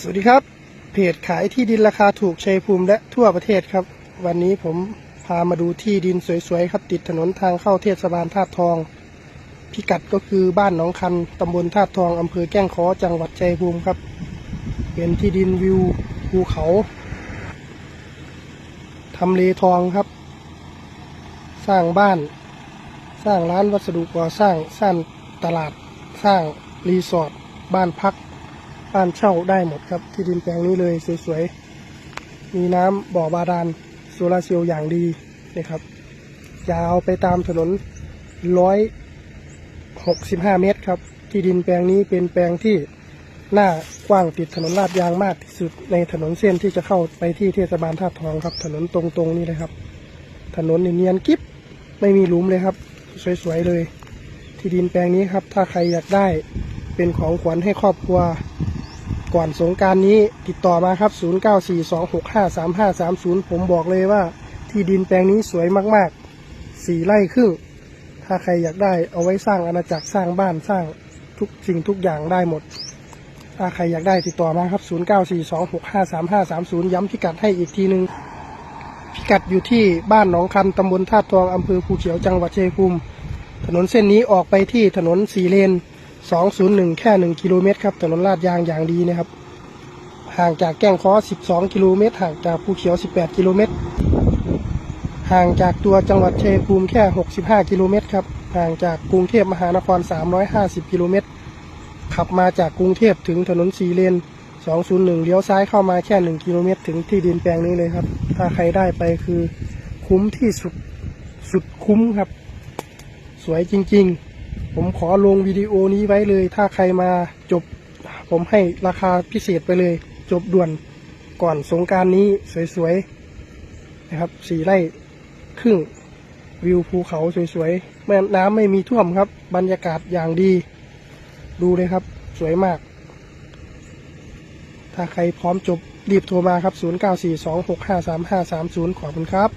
สวัสดีครับ เพจขายที่ดินราคาถูกชัยภูมิและทั่วประเทศครับ วันนี้ผมพามาดูที่ดินสวยๆครับ ติดถนนทางเข้าเทศบาลธาตุทอง พิกัดก็คือบ้านหนองคันตำบลธาตุทองอำเภอแก้งขอจังหวัดชัยภูมิครับ เป็นที่ดินวิวภูเขาทำเลทองครับ สร้างบ้าน สร้างร้านวัสดุก่อสร้างสร้างตลาด สร้างรีสอร์ทบ้านพัก บ้านเช่าได้หมดครับ ที่ดินแปลงนี้เลยสวยๆ มีน้ำบ่อบาดาลโซลาร์เซลล์อย่างดีนะครับ ยาวไปตามถนนร้อยหกสิบห้าเมตรครับ ที่ดินแปลงนี้เป็นแปลงที่หน้ากว้างติดถนนลาดยางมากที่สุดในถนนเส้นที่จะเข้าไปที่เทศบาลท่าทองครับ ถนนตรงๆนี่เลยครับ ถนนเนียนกิ๊บไม่มีหลุมเลยครับ สวยๆเลย ที่ดินแปลงนี้ครับ ถ้าใครอยากได้เป็นของขวัญให้ครอบครัว ก่อนสงการนี้ติดต่อมาครับ 0942653530 ผมบอกเลยว่า ที่ดินแปลงนี้สวยมากๆสี่ไร่ครึ่ง ถ้าใครอยากได้เอาไว้สร้างอาณาจักรสร้างบ้านสร้างทุกสิ่งทุกอย่างได้หมด ถ้าใครอยากได้ติดต่อมาครับ 0942653530 ย้ำพิกัดให้อีกทีหนึ่งพิกัดอยู่ที่บ้านหนองคันตำบลท่าตุทองอำเภอภูเขียวจังหวัดเชัยงภูมิถนนเส้นนี้ออกไปที่ถนนสีเลน 201 แค่ 1 กิโลเมตรครับถนนลาดยางอย่างดีนะครับ ห่างจากแก้งคอ 12 กิโลเมตร ห่างจากภูเขียว 18 กิโลเมตร ห่างจากตัวจังหวัดชัยภูมิแค่ 65 กิโลเมตรครับ ห่างจากกรุงเทพมหานคร 350 กิโลเมตร ขับมาจากกรุงเทพถึงถนนสีเลน 201 เลี้ยวซ้ายเข้ามาแค่ 1 กิโลเมตร ถึงที่ดินแปลงนี้เลยครับ ถ้าใครได้ไปคือคุ้มที่สุด สุดคุ้มครับ สวยจริง ๆ ผมขอลงวิดีโอนี้ไว้เลย ถ้าใครมาจบ ผมให้ราคาพิเศษไปเลย จบด่วนก่อนสงการนี้สวยๆนะครับสี่ไร่ครึ่งวิวภูเขาสวยๆแม่น้ำไม่มีท่วมครับ บรรยากาศอย่างดี ดูเลยครับ สวยมาก ถ้าใครพร้อมจบรีบโทรมาครับ 0942653530 ขอบคุณครับ